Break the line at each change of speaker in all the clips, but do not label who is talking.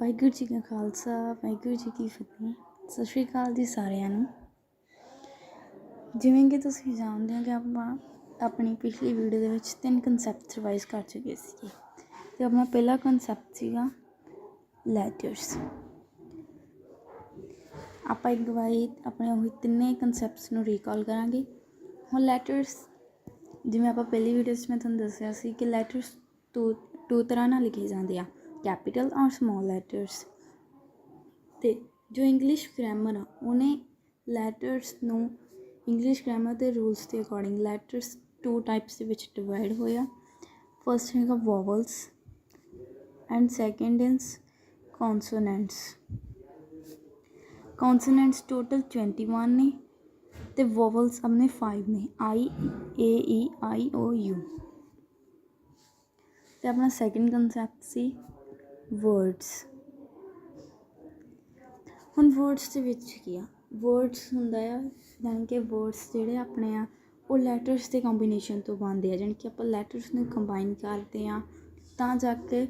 ਵਾਹਿਗੁਰੂ ਜੀ ਕਾ ਖਾਲਸਾ, ਵਾਹਿਗੁਰੂ ਜੀ ਕੀ ਫਤਿਹ। ਸਤਿ ਸ਼੍ਰੀ ਅਕਾਲ ਜੀ ਸਾਰਿਆਂ ਨੂੰ। ਜਿਵੇਂ ਕਿ ਤੁਸੀਂ ਜਾਣਦੇ ਹੋ ਕਿ ਆਪਾਂ ਆਪਣੀ ਪਿਛਲੀ ਵੀਡੀਓ ਦੇ ਵਿੱਚ ਤਿੰਨ ਕਨਸੈਪਟ ਰਿਵਾਈਜ਼ ਕਰ ਚੁੱਕੇ ਸੀ ਤੇ ਆਪਣਾ ਪਹਿਲਾ ਕਨਸੈਪਟ ਸੀਗਾ ਲੈਟਰਸ ਆਪਾਂ ਇੱਕ ਵਾਰੀ ਆਪਣੇ ਉਹ ਤਿੰਨੇ ਕਨਸੈਪਟਸ ਨੂੰ ਰੀਕਾਲ ਕਰਾਂਗੇ। ਹੁਣ ਲੈਟਰਸ ਜਿਵੇਂ ਆਪਾਂ ਪਹਿਲੀ ਵੀਡੀਓ 'ਚ ਮੈਂ ਤੁਹਾਨੂੰ ਦੱਸਿਆ ਸੀ ਕਿ ਲੈਟਰਸ ਦੋ ਦੋ ਤਰ੍ਹਾਂ ਨਾਲ ਲਿਖੇ ਜਾਂਦੇ ਆ। ਕੈਪੀਟਲ ਔਰ ਸਮਾਲ ਲੈਟਰਸ ਤੇ ਜੋ ਇੰਗਲਿਸ਼ ਗ੍ਰਾਮਰ ਆ, ਉਹਨੇ ਲੈਟਰਸ ਨੂੰ ਇੰਗਲਿਸ਼ ਗ੍ਰਾਮਰ ਦੇ ਰੂਲਸ ਦੇ ਅਕੋਰਡਿੰਗ ਲੈਟਰਸ ਟੂ ਟਾਈਪਸ ਦੇ ਵਿੱਚ ਡਿਵਾਈਡ ਹੋਇਆ। ਫਸਟ ਹੈਗਾ vowels and second is consonants consonants total 21 ਨੇ ਤੇ ਵੋਵਲਸ ਆਪਣੇ 5 ਨੇ ਆਈ ਏ ਈ ਆਈ ਓ ਯੂ ਤੇ ਆਪਣਾ ਸੈਕੰਡ ਕਨਸੈਪਟ ਸੀ। ਵਰਡਸ। ਹੁਣ ਵਰਡਸ ਦੇ ਵਿੱਚ ਕੀ ਆ? ਵਰਡਸ ਹੁੰਦਾ ਆ, ਜਾਣੀ ਕਿ ਵਰਡਸ ਜਿਹੜੇ ਆਪਣੇ ਆ, ਉਹ ਲੈਟਰਸ ਦੇ ਕੰਬੀਨੇਸ਼ਨ ਤੋਂ ਬਣਦੇ ਆ, ਜਾਣੀ ਕਿ ਆਪਾਂ ਲੈਟਰਸ ਨੂੰ ਕੰਬਾਈਨ ਕਰਦੇ ਆ, ਤਾਂ ਜਾ ਕੇ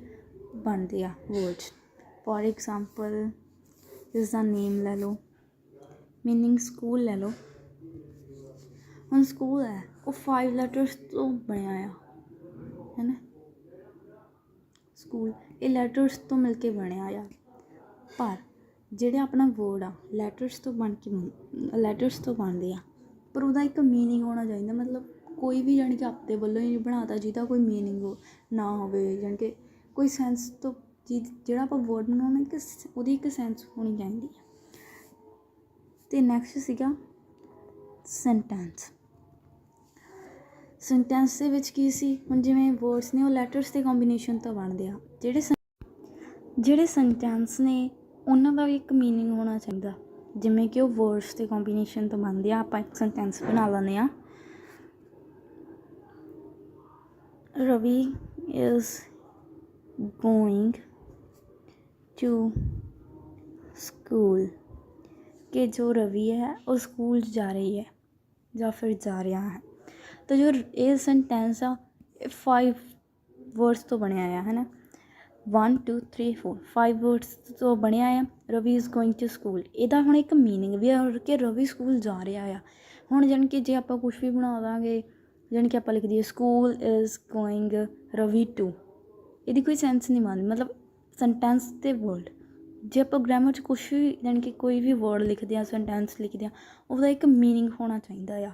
ਬਣਦੇ ਆ ਵਰਡਸ। ਫੋਰ ਐਗਜ਼ਾਮਪਲ ਇਸ ਦਾ ਨੇਮ ਲੈ ਲਓ ਮੀਨਿੰਗ ਸਕੂਲ ਲੈ ਲਓ। ਹੁਣ ਸਕੂਲ ਹੈ, ਉਹ 5 ਲੈਟਰਸ ਤੋਂ ਬਣਿਆ ਆ, ਹੈ ਨਾ? ਸਕੂਲ, ਇਹ ਲੈਟਰਸ ਤੋਂ ਮਿਲ ਕੇ ਬਣਿਆ ਆ। ਪਰ ਜਿਹੜਾ ਆਪਣਾ ਵਰਡ ਆ ਲੈਟਰਸ ਤੋਂ ਬਣ ਕੇ ਲੈਟਰਸ ਤੋਂ ਬਣਦੇ ਆ, ਪਰ ਉਹਦਾ ਇੱਕ ਮੀਨਿੰਗ ਹੋਣਾ ਚਾਹੀਦਾ। ਮਤਲਬ ਕੋਈ ਵੀ ਜਾਣੀ ਕਿ ਆਪਦੇ ਵੱਲੋਂ ਹੀ ਨਹੀਂ ਬਣਾਤਾ, ਜਿਹਦਾ ਕੋਈ ਮੀਨਿੰਗ ਨਾ ਹੋਵੇ, ਜਾਣੀ ਕਿ ਕੋਈ ਸੈਂਸ ਤੋਂ ਜਿਹੜਾ ਆਪਾਂ ਵਰਡ ਬਣਾਉਣਾ ਕਿ ਉਹਦੀ ਇੱਕ ਸੈਂਸ ਹੋਣੀ ਚਾਹੀਦੀ ਹੈ ਤੇ ਨੈਕਸਟ ਸੀਗਾ ਸੈਂਟੈਂਸ ਸੈਂਟੈਂਸ ਦੇ ਵਿੱਚ ਕੀ ਸੀ? ਹੁਣ ਜਿਵੇਂ ਵਰਡਸ ਨੇ ਉਹ ਲੈਟਰਸ ਦੇ ਕੰਬੀਨੇਸ਼ਨ ਤੋਂ ਬਣਦੇ ਆ। ਜਿਹੜੇ ਜਿਹੜੇ ਸੈਂਟੈਂਸ ਨੇ, ਉਹਨਾਂ ਦਾ ਵੀ ਇੱਕ ਮੀਨਿੰਗ ਹੋਣਾ ਚਾਹੀਦਾ। ਜਿਵੇਂ ਕਿ ਉਹ ਵਰਡਸ ਦੇ ਕੰਬੀਨੇਸ਼ਨ ਤੋਂ ਬਣਦੇ ਆ, ਆਪਾਂ ਇੱਕ ਸੈਂਟੈਂਸ ਬਣਾ ਲੈਂਦੇ ਆ। Ravi is going to school ਕਿ ਜੋ ਰਵੀ ਹੈ, ਉਹ ਸਕੂਲ ਜਾ ਰਹੀ ਹੈ ਜਾਂ ਫਿਰ ਜਾ ਰਿਹਾ ਹੈ। ਤਾਂ ਜੋ ਇਹ ਸੈਂਟੈਂਸ ਆ, ਇਹ ਫਾਈਵ ਵਰਡਸ ਤੋਂ ਬਣਿਆ ਆ ਹੈ ਨਾ 1 2 3 4 5 ਵਰਡਸ ਤੋਂ ਬਣਿਆ ਆ, Ravi is going to school ਇਹਦਾ ਹੁਣ ਇੱਕ ਮੀਨਿੰਗ ਵੀ ਆ ਕਿ ਰਵੀ ਸਕੂਲ ਜਾ ਰਿਹਾ ਆ। ਹੁਣ ਜਾਣੀ ਕਿ ਜੇ ਆਪਾਂ ਕੁਝ ਵੀ ਬਣਾ ਦਾਂਗੇ, ਜਾਣੀ ਕਿ ਆਪਾਂ ਲਿਖ ਦਈਏ school is going Ravi to ਇਹਦੀ ਕੋਈ ਸੈਂਸ ਨਹੀਂ ਬਣਦੀ, ਮਤਲਬ ਸੈਂਟੈਂਸ ਤੇ ਵਰਡ ਜੇ ਆਪਾਂ ਗ੍ਰਾਮਰ 'ਚ ਕੁਝ ਵੀ, ਜਾਣੀ ਕਿ ਕੋਈ ਵੀ ਵਰਡ ਲਿਖਦੇ ਆ ਸੈਂਟੈਂਸ ਲਿਖਦੇ ਆ, ਉਹਦਾ ਇੱਕ ਮੀਨਿੰਗ ਹੋਣਾ ਚਾਹੀਦਾ ਆ।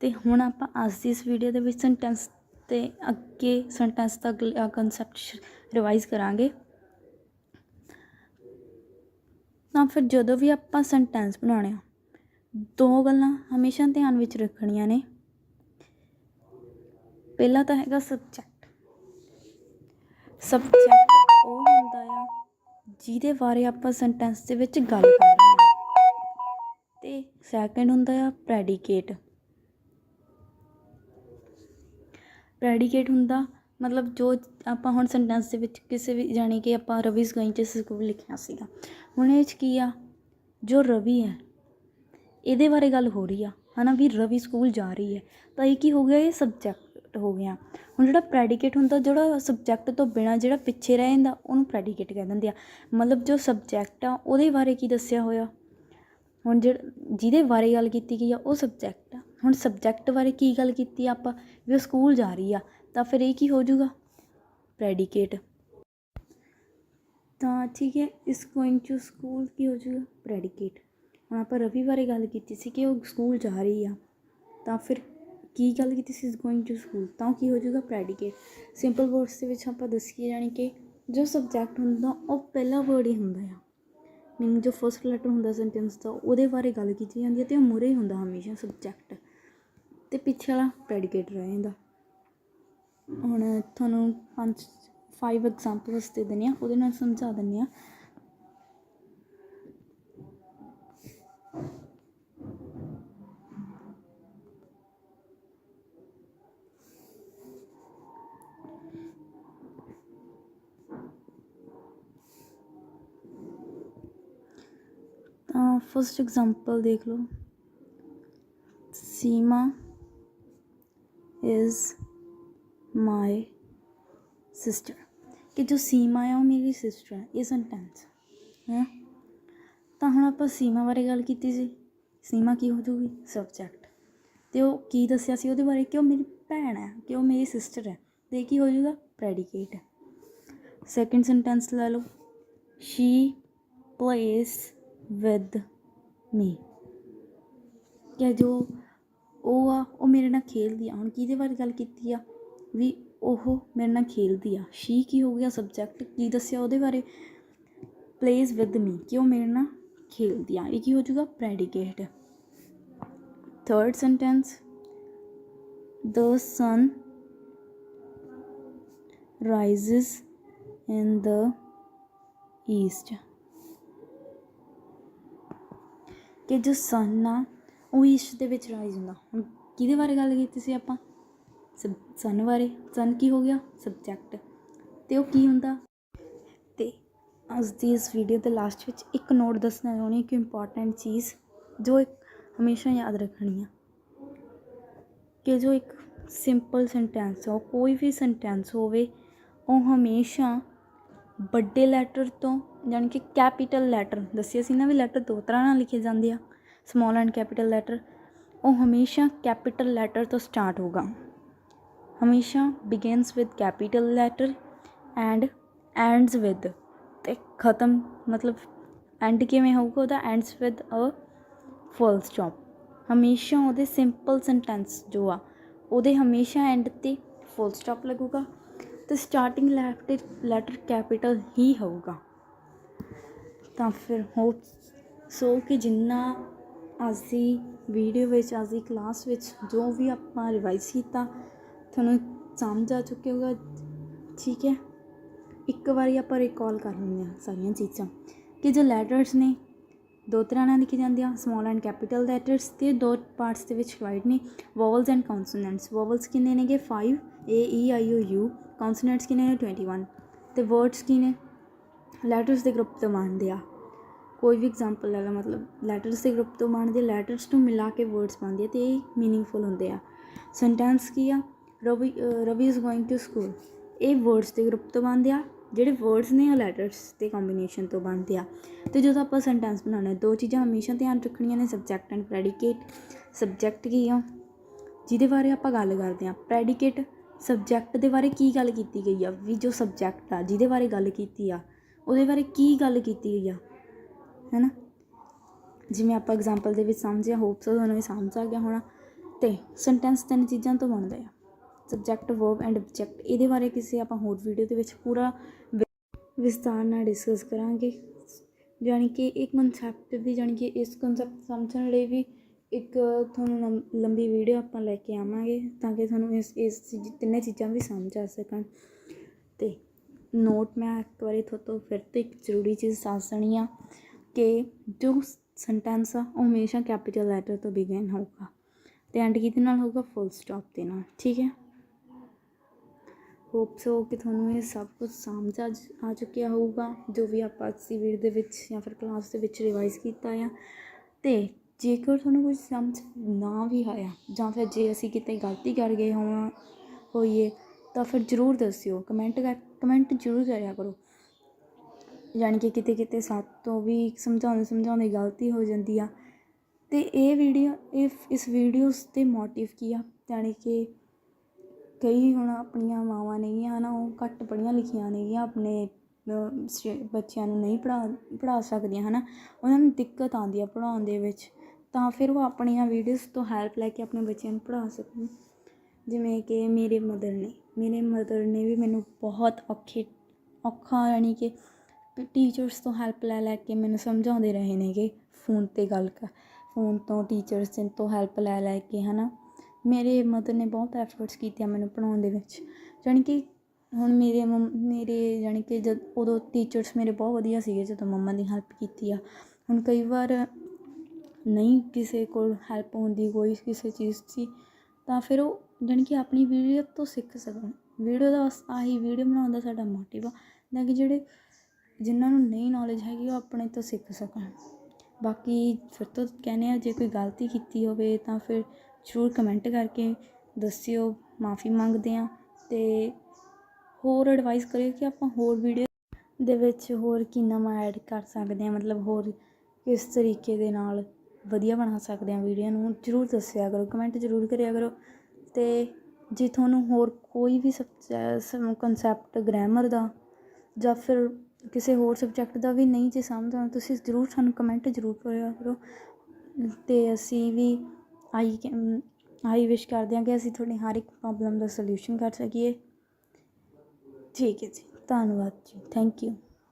ਅਤੇ ਹੁਣ ਆਪਾਂ ਅੱਜ ਦੀ ਇਸ ਵੀਡੀਓ ਦੇ ਵਿੱਚ ਸੈਂਟੈਂਸ ਤੇ ਅੱਗੇ ਸੈਂਟੈਂਸ ਦਾ ਕਨਸੈਪਟ ਰਿਵਾਈਜ਼ ਕਰਾਂਗੇ। ਤਾਂ ਫਿਰ ਜਦੋਂ ਵੀ ਆਪਾਂ ਸੈਂਟੈਂਸ ਬਣਾਉਣੇ ਆ, ਦੋ ਗੱਲਾਂ ਹਮੇਸ਼ਾ ਧਿਆਨ ਵਿੱਚ ਰੱਖਣੀਆਂ ਨੇ। ਪਹਿਲਾ ਤਾਂ ਹੈਗਾ ਸਬਜੈਕਟ ਸਬਜੈਕਟ ਉਹ ਹੁੰਦਾ ਆ ਜਿਹਦੇ ਬਾਰੇ ਆਪਾਂ ਸੈਂਟੈਂਸ ਦੇ ਵਿੱਚ ਗੱਲ ਕਰ ਰਹੇ ਹਾਂ ਤੇ ਸੈਕੰਡ ਹੁੰਦਾ ਆ ਪ੍ਰੈਡੀਕੇਟ ਪ੍ਰੈਡੀਕੇਟ ਹੁੰਦਾ। ਮਤਲਬ ਜੋ ਆਪਾਂ ਹੁਣ ਸੈਂਟੈਂਸ ਦੇ ਵਿੱਚ ਕਿਸੇ ਵੀ, ਜਾਣੀ ਕਿ ਆਪਾਂ ਰਵੀ ਗੋਇੰਗ ਟੂ ਸਕੂਲ ਲਿਖਿਆ ਸੀਗਾ। ਹੁਣ ਇਹ 'ਚ ਕੀ ਆ? ਜੋ ਰਵੀ ਹੈ, ਇਹਦੇ ਬਾਰੇ ਗੱਲ ਹੋ ਰਹੀ ਆ, ਹਨਾ ਵੀ ਰਵੀ ਸਕੂਲ ਜਾ ਰਹੀ ਹੈ। ਤਾਂ ਇਹ ਕੀ ਹੋ ਗਿਆ? ਇਹ ਸਬਜੈਕਟ ਹੋ ਗਿਆ। ਹੁਣ ਜਿਹੜਾ ਪ੍ਰੈਡੀਕੇਟ ਹੁੰਦਾ, ਜਿਹੜਾ ਸਬਜੈਕਟ ਤੋਂ ਬਿਨਾ ਜਿਹੜਾ ਪਿੱਛੇ ਰਹਿ ਜਾਂਦਾ, ਉਹਨੂੰ ਪ੍ਰੈਡੀਕੇਟ ਕਹਿ ਦਿੰਦੇ ਆ। ਮਤਲਬ ਜੋ ਸਬਜੈਕਟ ਆ, ਉਹਦੇ ਬਾਰੇ ਕੀ ਦੱਸਿਆ ਹੋਇਆ? ਹੁਣ ਜਿਹੜਾ, ਜਿਹਦੇ ਬਾਰੇ ਗੱਲ ਕੀਤੀ ਗਈ ਆ, ਉਹ ਸਬਜੈਕਟ ਆ। ਹੁਣ ਸਬਜੈਕਟ ਬਾਰੇ ਕੀ ਗੱਲ ਕੀਤੀ ਆਪਾਂ? ਵੀ ਉਹ ਸਕੂਲ ਜਾ ਰਹੀ ਆ, ਤਾਂ ਫਿਰ ਇਹ ਕੀ ਹੋ ਜਾਊਗਾ? ਪ੍ਰੈਡੀਕੇਟ ਤਾਂ ਠੀਕ ਹੈ, ਇਸ ਗੋਇੰਗ ਟੂ ਸਕੂਲ ਕੀ ਹੋ ਜਾਊਗਾ? ਪ੍ਰੈਡੀਕੇਟ ਹੁਣ ਆਪਾਂ ਰਵੀ ਬਾਰੇ ਗੱਲ ਕੀਤੀ ਸੀ ਕਿ ਉਹ ਸਕੂਲ ਜਾ ਰਹੀ ਆ, ਤਾਂ ਫਿਰ ਕੀ ਗੱਲ ਕੀਤੀ ਸੀ ਇਸ ਗੋਇੰਗ ਟੂ ਸਕੂਲ ਤਾਂ ਕੀ ਹੋ ਜਾਊਗਾ? ਪ੍ਰੈਡੀਕੇਟ ਸਿੰਪਲ ਵਰਡਸ ਦੇ ਵਿੱਚ ਆਪਾਂ ਦੱਸੀਏ ਜਾਨੀ ਕਿ ਜੋ ਸਬਜੈਕਟ ਹੁੰਦਾ, ਉਹ ਪਹਿਲਾ ਵਰਡ ਹੀ ਹੁੰਦਾ ਆ। ਮੀਨਿੰਗ ਜੋ ਫਸਟ ਲੈਟਰ ਹੁੰਦਾ ਸੈਂਟੈਂਸ ਦਾ, ਉਹਦੇ ਬਾਰੇ ਗੱਲ ਕੀਤੀ ਜਾਂਦੀ ਹੈ ਤੇ ਉਹ ਮੂਰੇ ਹੀ ਹੁੰਦਾ ਹਮੇਸ਼ਾ ਸਬਜੈਕਟ ਤੇ ਪਿੱਛੇ ਵਾਲਾ ਪ੍ਰੈਡੀਕੇਟ ਰਹਿ ਜਾਂਦਾ ਹੁਣ ਤੁਹਾਨੂੰ ਪੰਜ ਫਾਈਵ ਐਗਜ਼ਾਮਪਲਸ ਦੇ ਦਿੰਦੇ ਆ ਉਹਦੇ ਨਾਲ ਸਮਝਾ ਦਿੰਦੇ ਆ ਤਾਂ ਫਸਟ ਐਗਜ਼ਾਮਪਲ ਦੇਖ ਲਓ। ਸੀਮਾ ਇਜ਼ ਮਾਈ ਕਿ ਜੋ ਸੀਮਾ ਹੈ ਉਹ ਮੇਰੀ ਸਿਸਟਰ ਹੈ ਇਹ ਸੈਂਟੈਂਸ ਹੈ? ਤਾਂ ਹੁਣ ਆਪਾਂ ਸੀਮਾ ਬਾਰੇ ਗੱਲ ਕੀਤੀ ਸੀ। ਸੀਮਾ ਕੀ ਹੋ ਜੂਗੀ ਸਬਜੈਕਟ ਤੇ ਉਹ ਕੀ ਦੱਸਿਆ ਸੀ ਉਹਦੇ ਬਾਰੇ? ਕਿ ਉਹ ਮੇਰੀ ਭੈਣ ਹੈ ਕਿ ਉਹ ਮੇਰੀ ਸਿਸਟਰ ਹੈ ਤੇ ਕੀ ਹੋ ਜਾਊਗਾ? ਪ੍ਰੈਡੀਕੇਟ ਸੈਕਿੰਡ ਸੈਂਟੈਂਸ ਲੈ ਲਓ। ਸ਼ੀ ਪਲੇਸ ਵਿਦ ਮੀ ਕਿ ਜੋ ਉਹ ਆ, ਉਹ ਮੇਰੇ ਨਾਲ ਖੇਲਦੀ ਆ। ਹੁਣ ਕਿਹਦੇ ਬਾਰੇ ਗੱਲ ਕੀਤੀ ਆ? ਵੀ ਉਹ ਮੇਰੇ ਨਾਲ ਖੇਲਦੀ ਆ। ਸ਼ੀ ਕੀ ਹੋ ਗਿਆ ਸਬਜੈਕਟ ਕੀ ਦੱਸਿਆ ਉਹਦੇ ਬਾਰੇ? ਪਲੇਸ ਵਿਦ ਮੀ ਕਿ ਉਹ ਮੇਰੇ ਨਾਲ ਖੇਲਦੀ ਆ? ਇਹ ਕੀ ਹੋ ਜਾਊਗਾ? Predicate third sentence the sun rises in the east ਕਿ ਜੋ ਸਨ ਆ ਉਹ ਇਸ਼ਟ ਦੇ ਵਿੱਚ ਰਾਈਜ਼ ਹੁੰਦਾ। ਹੁਣ ਕਿਹਦੇ ਬਾਰੇ ਗੱਲ ਕੀਤੀ ਸੀ ਆਪਾਂ? ਸਬ ਸਨ ਬਾਰੇ। ਸਨ ਕੀ ਹੋ ਗਿਆ? ਸਬਜੈਕਟ ਤੇ ਉਹ ਕੀ ਹੁੰਦਾ? ਤੇ ਅੱਜ ਦੀ ਇਸ ਵੀਡੀਓ ਦੇ ਲਾਸਟ ਵਿੱਚ ਇੱਕ ਨੋਟ ਦੱਸਣਾ ਚਾਹੁੰਦੀ ਹਾਂ ਕਿ ਇੰਪੋਰਟੈਂਟ ਚੀਜ਼ ਜੋ ਇੱਕ ਹਮੇਸ਼ਾ ਯਾਦ ਰੱਖਣੀ ਆ। ਕਿ ਜੋ ਇੱਕ ਸਿੰਪਲ ਸੈਂਟੈਂਸ ਹੋ ਕੋਈ ਵੀ ਸੈਂਟੈਂਸ ਹੋਵੇ, ਉਹ ਹਮੇਸ਼ਾ ਵੱਡੇ ਲੈਟਰ ਤੋਂ ਯਾਨੀ ਕਿ ਕੈਪੀਟਲ ਲੈਟਰ ਦੱਸਿਆ ਸੀ ਨਾ ਵੀ ਲੈਟਰ ਦੋ ਤਰ੍ਹਾਂ ਨਾਲ ਲਿਖੇ ਜਾਂਦੇ ਆ। ਸਮਾਲ ਐਂਡ ਕੈਪੀਟਲ ਲੈਟਰ ਉਹ ਹਮੇਸ਼ਾ ਕੈਪੀਟਲ ਲੈਟਰ ਤੋਂ ਸਟਾਰਟ ਹੋਗਾ ਹਮੇਸ਼ਾ begins with capital letter and ends with ਤੇ ਖਤਮ ਮਤਲਬ ਐਂਡ ਕਿਵੇਂ ਹੋਊਗਾ, ਉਹਦਾ ends with a full stop ਹਮੇਸ਼ਾ ਉਹਦੇ ਸਿੰਪਲ ਸੈਂਟੈਂਸ ਜੋ ਆ, ਉਹਦੇ ਹਮੇਸ਼ਾ ਐਂਡ ਤੇ ਫੁੱਲ ਸਟਾਪ ਲੱਗੂਗਾ ਤੇ ਸਟਾਰਟਿੰਗ ਲੈਟਰ ਲੈਟਰ ਕੈਪੀਟਲ ਹੀ ਹੋਊਗਾ। ਤਾਂ ਫਿਰ ਹੋ ਸੋ ਕਿ ਜਿੰਨਾ ਅੱਜ ਦੀ ਵੀਡੀਓ ਵਿੱਚ ਅੱਜ ਦੀ ਕਲਾਸ ਵਿੱਚ ਜੋ ਵੀ ਆਪਾਂ ਰਿਵਾਈਜ਼ ਕੀਤਾ, ਤੁਹਾਨੂੰ ਸਮਝ ਆ ਚੁੱਕਿਆ ਹੋਗਾ ਠੀਕ ਹੈ? ਇੱਕ ਵਾਰੀ ਆਪਾਂ ਰਿਕਾਲ ਕਰ ਲੈਂਦੇ ਹਾਂ ਸਾਰੀਆਂ ਚੀਜ਼ਾਂ। ਕਿ ਜੋ ਲੈਟਰਸ ਨੇ, ਦੋ ਤਰ੍ਹਾਂ ਨਾਲ ਲਿਖੇ ਜਾਂਦੇ ਆ ਸਮਾਲ ਐਂਡ ਕੈਪੀਟਲ ਲੈਟਰਸ ਤੇ ਦੋ ਪਾਰਟਸ ਦੇ ਵਿੱਚ ਡਿਵਾਈਡ ਨੇ। ਵੋਵਲਸ ਐਂਡ ਕੌਨਸੋਨੈਂਟਸ ਵੋਵਲਸ ਕਿੰਨੇ ਨੇਗੇ? 5 ਏ ਈ ਆਈ ਓ ਯੂ ਕੌਨਸੋਨੈਂਟਸ ਕਿੰਨੇ ਨੇ? 21 ਤੇ ਵਰਡਸ ਕੀ ਨੇ ਲੈਟਰਸ ਦੇ ਗਰੁੱਪ ਤੋਂ ਬਣਦੇ ਆ। ਕੋਈ ਵੀ ਐਗਜ਼ਾਮਪਲ ਲੈ ਲਾ, ਮਤਲਬ ਲੈਟਰਸ ਦੇ ਗਰੁੱਪ ਤੋਂ ਬਣਦੇ ਲੈਟਰਸ ਨੂੰ ਮਿਲਾ ਕੇ ਵਰਡਸ ਬਣਦੇ ਆ ਤੇ ਇਹ ਮੀਨਿੰਗਫੁਲ ਹੁੰਦੇ ਆ। ਸੈਂਟੈਂਸ ਕੀ ਆ? Ravi Ravi is going to school ਇਹ ਵਰਡਸ ਦੇ ਗਰੁੱਪ ਤੋਂ ਬਣਦੇ ਆ, ਜਿਹੜੇ ਵਰਡਸ ਨੇ ਉਹ ਲੈਟਰਸ ਦੇ ਕੰਬੀਨੇਸ਼ਨ ਤੋਂ ਬਣਦੇ ਆ। ਤੇ ਜਦੋਂ ਆਪਾਂ ਸੈਂਟੈਂਸ ਬਣਾਉਣਾ, ਦੋ ਚੀਜ਼ਾਂ ਹਮੇਸ਼ਾ ਧਿਆਨ ਰੱਖਣੀਆਂ ਨੇ ਸਬਜੈਕਟ ਐਂਡ ਪ੍ਰੈਡੀਕੇਟ ਸਬਜੈਕਟ ਕੀ ਆ? ਜਿਹਦੇ ਬਾਰੇ ਆਪਾਂ ਗੱਲ ਕਰਦੇ ਆ ਪ੍ਰੈਡੀਕੇਟ ਸਬਜੈਕਟ ਦੇ ਬਾਰੇ ਕੀ ਗੱਲ ਕੀਤੀ ਗਈ ਆ? ਵੀ ਜੋ ਸਬਜੈਕਟ ਆ, ਜਿਹਦੇ ਬਾਰੇ ਗੱਲ ਕੀਤੀ ਆ, ਉਹਦੇ ਬਾਰੇ ਕੀ ਗੱਲ ਕੀਤੀ ਗਈ ਆ? ਹੈਨਾ? ਜਿਵੇਂ ਆਪਾਂ ਐਗਜ਼ਾਮਪਲ ਦੇ ਵਿੱਚ ਸਮਝਿਆ ਹੋਪ ਸੋ ਤੁਹਾਨੂੰ ਵੀ ਸਮਝ ਆ ਗਿਆ ਹੋਣਾ। ਤੇ ਸੈਂਟੈਂਸ ਤਿੰਨ ਚੀਜ਼ਾਂ ਤੋਂ ਬਣਦਾ ਆ। ਸਬਜੈਕਟ ਵਰਬ ਐਂਡ ਆਬਜੈਕਟ ਇਹਦੇ ਬਾਰੇ ਕਿਸੇ ਆਪਾਂ ਹੋਰ ਵੀਡੀਓ ਦੇ ਵਿੱਚ ਪੂਰਾ ਵਿ- ਵਿਸਤਾਰ ਨਾਲ ਡਿਸਕਸ ਕਰਾਂਗੇ। ਜਾਣੀ ਕਿ ਇੱਕ ਕਨਸੈਪਟ ਵੀ ਜਾਣੀ ਕਿ ਇਸ ਕਨਸੈਪਟ ਸਮਝਣ ਲਈ ਵੀ ਇੱਕ ਤੁਹਾਨੂੰ ਲੰ- ਲੰਬੀ ਵੀਡੀਓ ਆਪਾਂ ਲੈ ਕੇ ਆਵਾਂਗੇ, ਤਾਂ ਕਿ ਤੁਹਾਨੂੰ ਇਸ ਇਸ ਚੀਜ਼- ਤਿੰਨੇ ਚੀਜ਼ਾਂ ਵੀ ਸਮਝ ਆ ਸਕਣ। ਤੇ ਨੋਟ ਮੈਂ ਇੱਕ ਵਾਰੀ ਤੁਹਾਡੇ ਫਿਰ ਤੋਂ ਇੱਕ ਜ਼ਰੂਰੀ ਚੀਜ਼ ਦੱਸ ਦੇਣੀ ਆ। ਕਿ ਜੋ ਸੈਂਟੈਂਸ ਆ, ਉਹ ਹਮੇਸ਼ਾ ਕੈਪੀਟਲ ਲੈਟਰ ਤੋਂ ਬਿਗਨ ਹੋਊਗਾ ਤੇ ਐਂਡ ਕਿਹਦੇ ਨਾਲ ਹੋਊਗਾ? ਫੁੱਲ ਸਟਾਪ ਦੇ ਨਾਲ, ਠੀਕ ਹੈ? ਹੋਪ ਸੋ ਕਿ ਤੁਹਾਨੂੰ ਇਹ ਸਭ ਕੁਝ ਸਮਝ ਆ ਜ- ਆ ਚੁੱਕਿਆ ਹੋਊਗਾ, ਜੋ ਵੀ ਆਪਾਂ ਅੱਜ ਦੀ ਵੀਡੀਓ ਦੇ ਵਿੱਚ ਜਾਂ ਫਿਰ ਕਲਾਸ ਦੇ ਵਿੱਚ ਰਿਵਾਈਜ਼ ਕੀਤਾ ਆ। ਤੇ ਜੇਕਰ ਤੁਹਾਨੂੰ ਕੁਝ ਸਮਝ ਨਾ ਵੀ ਆਇਆ, ਜਾਂ ਫਿਰ ਜੇ ਅਸੀਂ ਕਿਤੇ ਗਲਤੀ ਕਰ ਗਏ ਹੋਵਾਂ, ਹੋਈਏ, ਤਾਂ ਫਿਰ ਜ਼ਰੂਰ ਦੱਸਿਓ। ਕਮੈਂਟ ਕਰ ਕਮੈਂਟ ਜ਼ਰੂਰ ਕਰਿਆ ਕਰੋ। ਯਾਨੀ ਕਿ ਕਿਤੇ ਕਿਤੇ ਸਾਤੋਂ ਵੀ ਸਮਝਾਉਂਦੇ ਸਮਝਾਉਂਦੇ ਗਲਤੀ ਹੋ ਜਾਂਦੀ ਆ। ਤੇ ਇਹ ਵੀਡੀਓ ਇਹ ਇਸ ਵੀਡੀਓਸ 'ਤੇ ਮੋਟਿਵ ਕੀ ਆ? ਯਾਨੀ ਕਿ ਕਈ ਹੁਣ ਆਪਣੀਆਂ ਮਾਵਾਂ ਨੇਗੀਆਂ ਨਾ ਉਹ ਘੱਟ ਪੜ੍ਹੀਆਂ ਲਿਖੀਆਂ ਨੇਗੀਆਂ, ਆਪਣੇ ਸ- ਬੱਚਿਆਂ ਨੂੰ ਨਹੀਂ ਪੜ੍ਹਾ ਪੜ੍ਹਾ ਸਕਦੀਆਂ, ਹਨਾ। ਉਹਨਾਂ ਨੂੰ ਦਿੱਕਤ ਆਉਂਦੀ ਆ ਪੜ੍ਹਾਉਣ ਦੇ ਵਿੱਚ। ਤਾਂ ਫਿਰ ਉਹ ਆਪਣੀਆਂ ਵੀਡੀਓਜ਼ ਤੋਂ ਹੈਲਪ ਲੈ ਕੇ ਆਪਣੇ ਬੱਚਿਆਂ ਨੂੰ ਪੜ੍ਹਾ ਸਕਣ। ਜਿਵੇਂ ਕਿ ਮੇਰੇ ਮਦਰ ਨੇ, ਮੇਰੇ ਮਦਰ ਨੇ ਵੀ ਮੈਨੂੰ ਬਹੁਤ ਔਖੇ, ਔਖਾ ਯਾਨੀ ਕਿ ਟੀਚਰਸ ਤੋਂ ਹੈਲਪ ਲੈ ਲੈ ਕੇ ਮੈਨੂੰ ਸਮਝਾਉਂਦੇ ਰਹੇ ਨੇਗੇ ਫੋਨ ਤੇ ਗੱਲ ਕਰ ਫੋਨ ਤੋਂ ਟੀਚਰਸ ਤੋਂ ਹੈਲਪ ਲੈ ਲੈ ਕੇ, ਹਨਾ? ਮੇਰੇ ਮਦਰ ਨੇ ਬਹੁਤ ਐਫਰਟਸ ਕੀਤੇ ਮੈਨੂੰ ਪੜ੍ਹਾਉਣ ਦੇ ਵਿੱਚ। ਜਾਣੀ ਕਿ ਹੁਣ ਮੇਰੇ ਮੰਮ- ਮੇਰੇ ਜਾਣੀ ਕਿ ਜਦ, ਉਦੋਂ ਟੀਚਰਸ ਮੇਰੇ ਬਹੁਤ ਵਧੀਆ ਸੀਗੇ ਜਦੋਂ ਮੰਮਾ ਦੀ ਹੈਲਪ ਕੀਤੀ ਆ। ਹੁਣ ਕਈ ਵਾਰ ਨਹੀਂ ਕਿਸੇ ਕੋਲ ਹੈਲਪ ਹੁੰਦੀ, ਕੋਈ ਕਿਸੇ ਚੀਜ਼ ਦੀ ਤਾਂ ਫਿਰ ਉਹ ਜਾਣੀ ਕਿ ਆਪਣੀ ਵੀਡੀਓ ਤੋਂ ਸਿੱਖ ਸਕਣ। ਵੀਡੀਓ ਦਾ ਬਸ ਆਹੀ, ਵੀਡੀਓ ਬਣਾਉਣ ਦਾ ਸਾਡਾ ਮੋਟਿਵ ਆ। ਨਾ ਕਿ ਜਿਹੜੇ ਜਿਨ੍ਹਾਂ ਨੂੰ ਨਹੀਂ ਨੌਲੇਜ ਹੈਗੀ, ਉਹ ਆਪਣੇ ਤੋਂ ਸਿੱਖ ਸਕਣ। ਬਾਕੀ ਫਿਰ ਤੋਂ ਕਹਿੰਦੇ ਆ, ਜੇ ਕੋਈ ਗਲਤੀ ਕੀਤੀ ਹੋਵੇ ਤਾਂ ਫਿਰ ਜ਼ਰੂਰ ਕਮੈਂਟ ਕਰਕੇ ਦੱਸਿਓ, ਮਾਫੀ ਮੰਗਦੇ ਆ ਤੇ ਹੋਰ ਐਡਵਾਈਸ ਕਰਿਓ ਕਿ ਆਪਾਂ ਹੋਰ ਵੀਡੀਓ ਦੇ ਵਿੱਚ ਹੋਰ ਕੀ ਨਵਾਂ ਐਡ ਕਰ ਸਕਦੇ ਹਾਂ ਮਤਲਬ ਹੋਰ ਕਿਸ ਤਰੀਕੇ ਦੇ ਨਾਲ ਵਧੀਆ ਬਣਾ ਸਕਦੇ ਹਾਂ ਵੀਡੀਓ ਨੂੰ, ਜ਼ਰੂਰ ਦੱਸਿਆ ਕਰੋ ਕਮੈਂਟ ਜ਼ਰੂਰ ਕਰਿਆ ਕਰੋ। ਅਤੇ ਜੇ ਤੁਹਾਨੂੰ ਹੋਰ ਕੋਈ ਵੀ ਸਬਜੈ ਕਨਸੈਪਟ ਗ੍ਰਾਮਰ ਦਾ ਜਾਂ ਫਿਰ ਕਿਸੇ ਹੋਰ ਸਬਜੈਕਟ ਦਾ ਵੀ ਨਹੀਂ ਜੇ ਸਮਝ ਆਉਂਦਾ ਤੁਸੀਂ ਜ਼ਰੂਰ ਸਾਨੂੰ ਕਮੈਂਟ ਜ਼ਰੂਰ ਕਰਿਆ ਕਰੋ। ਅਤੇ ਅਸੀਂ ਵੀ ਆਈ ਆਈ ਵਿਸ਼ ਕਰਦੇ ਹਾਂ ਕਿ ਅਸੀਂ ਤੁਹਾਡੀ ਹਰ ਇੱਕ ਪ੍ਰੋਬਲਮ ਦਾ ਸਲਿਊਸ਼ਨ ਕਰ ਸਕੀਏ। ਠੀਕ ਹੈ ਜੀ, ਧੰਨਵਾਦ ਜੀ ਥੈਂਕ ਯੂ